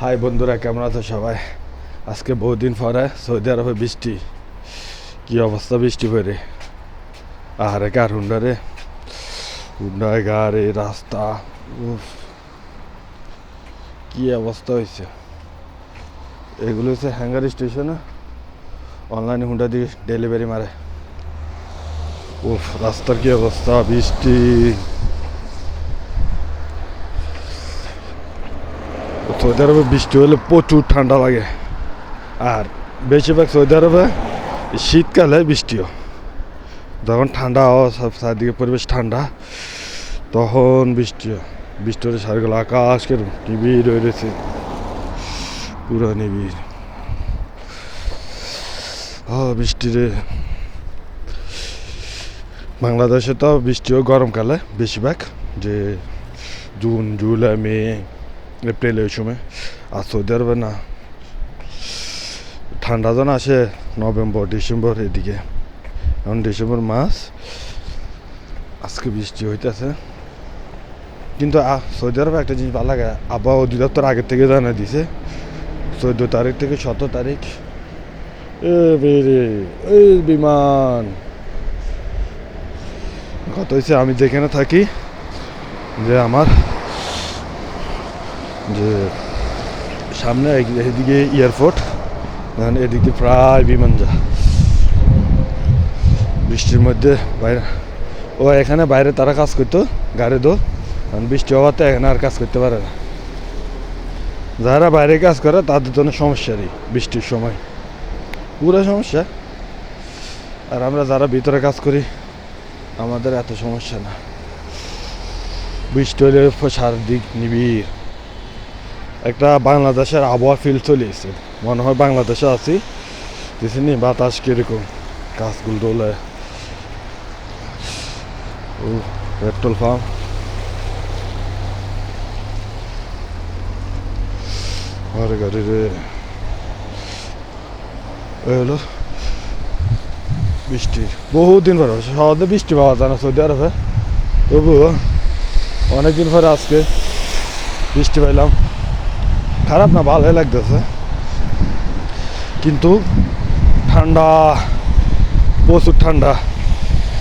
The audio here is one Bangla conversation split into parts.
হাই বন্ধুরা, কেমন আছো সবাই? আজকে বহুদিন পরে সৌদি আরবে বৃষ্টি। কি অবস্থা বৃষ্টি পরে? আহারে, কার হুন্ডারে হুন্ডায় গাড়ি, রাস্তা, উফ। কি অবস্থা হয়েছে এগুলো হচ্ছে হ্যাঙ্গার স্টেশনে অনলাইনে হুন্ডা দিয়ে ডেলিভারি মারে। উফ, রাস্তার কি অবস্থা? বৃষ্টি। সৌদি আরবে বৃষ্টি হলে প্রচুর ঠান্ডা লাগে। আর বেশিরভাগ সৌদি আরবে শীতকালে বৃষ্টিও। যখন ঠান্ডা সব চারদিকে পরিবেশ ঠান্ডা, তখন বৃষ্টিও। বৃষ্টি হলে সারগুলো আকাশ কেরম নিবিড় হয়ে রয়েছে। পুরো নিবিড়। ও বৃষ্টি রে। বাংলাদেশে তো বৃষ্টিও গরমকালে বেশিরভাগ, যে জুন, জুলাই, মে এপ্রিল আর সৌদি আরবে না ঠান্ডা যখন আসে নভেম্বর ডিসেম্বর এদিকে এখন ডিসেম্বর মাস আজকে বৃষ্টি হইতেছে কিন্তু সৌদি আরবে একটা জিনিস ভালো লাগে আবহাওয়া অধিদপ্তর আগের থেকে জানা দিছে চোদ্দ তারিখ থেকে সতেরো তারিখ এই বিমান কত হয়েছে আমি যেখানে থাকি যে আমার যে সামনে এদিকে এয়ারপোর্ট এদিকে প্রায় বিমান যা বৃষ্টির মধ্যে বাইরে ও এখানে বাইরে তারা কাজ করতো, গাড়ি দো। কারণ বৃষ্টি হওয়াতে এখানে আর কাজ করতে পারে না। যারা বাইরে কাজ করে, তাদের জন্য সমস্যারই বৃষ্টির সময়। পুরো সমস্যা। আর আমরা যারা ভিতরে কাজ করি, আমাদের এত সমস্যা না। বৃষ্টি হলে সারাদিক নিবিড়। একটা বাংলাদেশের আবহাওয়া ফিল চলে এসেছে। মনে হয় বাংলাদেশে আছি। দেখছেন বাতাস কীরকম, গাছগুলো দোলে ও, পেট্রোল পাম্প। আরে গাড়ি রে। হলো বৃষ্টি। বহুদিন পরে সহজে বৃষ্টি পাওয়া যায় না সৌদি আরবে। তবুও অনেকদিন পরে আজকে বৃষ্টি পাইলাম। খারাপ না, ভালোই লাগতেছে। কিন্তু ঠান্ডা, প্রচুর ঠান্ডা।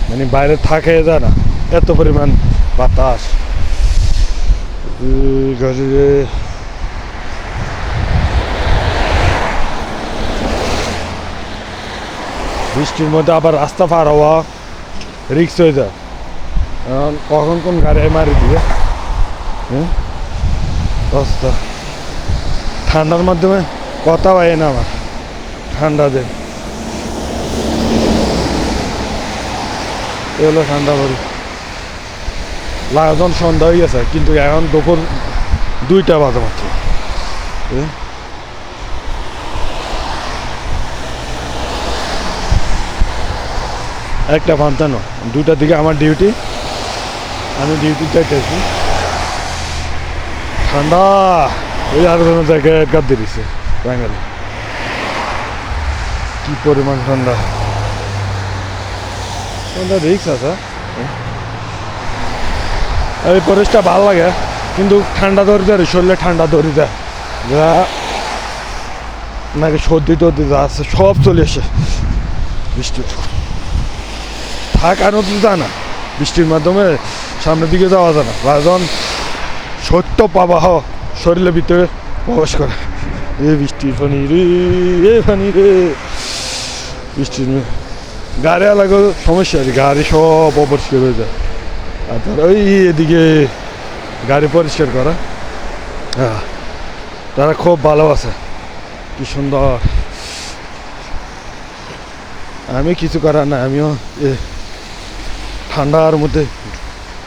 মানে বাইরে থাকে যায় না, এত পরিমাণ বাতাস। বৃষ্টির মধ্যে আবার রাস্তা পার হওয়া রিক্স হয়ে যায়। কখন কোন গাড়ি মারি দিয়ে হ্যাঁ? রাস্তা। ঠান্ডার মাধ্যমে কথা হয় না আমার, ঠান্ডা দিন এ হলো ঠান্ডা বাড়ি। লাগাজন সন্ধ্যা হয়ে গেছে, কিন্তু এখন দুপুর দুইটা বাজে মাত্র? একটা পঞ্চান্ন দুটার দিকে আমার ডিউটি আমি ডিউটি যাইতেছি। ঠান্ডা! ওই আর কোনো জায়গায় গাদ দিয়েছে বাঙালি। কি পরিমাণ ঠান্ডা। ঠান্ডা রিক্স আছে আর এই পরিবেশটা ভালো লাগে, কিন্তু ঠান্ডা ধরে যায় শরীরে ঠান্ডা ধরে যায় যা, নাকি সর্দি টর্দি যা আছে, সব চলে আসে বৃষ্টি থাকানো তো যায় না, বৃষ্টির মাধ্যমে সামনের দিকে যাওয়া যায় না। রাজন, সত্য প্রবাহ শরীরের ভিতরে প্রবেশ করে। এ বৃষ্টির পানি রে, এ পানি রে। বৃষ্টির গাড়ি আলাগো সমস্যা আছে গাড়ি সব অপরিষ্কার হয়ে যায়। আর তার ওই এদিকে গাড়ি পরিষ্কার করা। হ্যাঁ তারা খুব ভালো আছে। কি সুন্দর। আমি কিছু করার না আমিও এ ঠান্ডার মধ্যে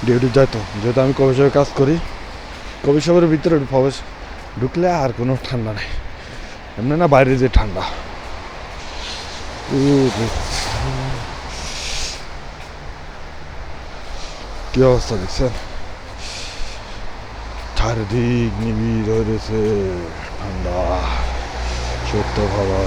ডিউটি যাইতো। যেহেতু আমি শপে কাজ করি। শপের ভিতরে প্রবেশ ঢুকলে আর কোনো ঠান্ডা নেই। এমনি না বাইরে যে ঠান্ডা। কি অবস্থা দেখছেন? চারিদিক নিবিড় হয়ে রয়েছে। ঠান্ডা, সত্য ভাবা।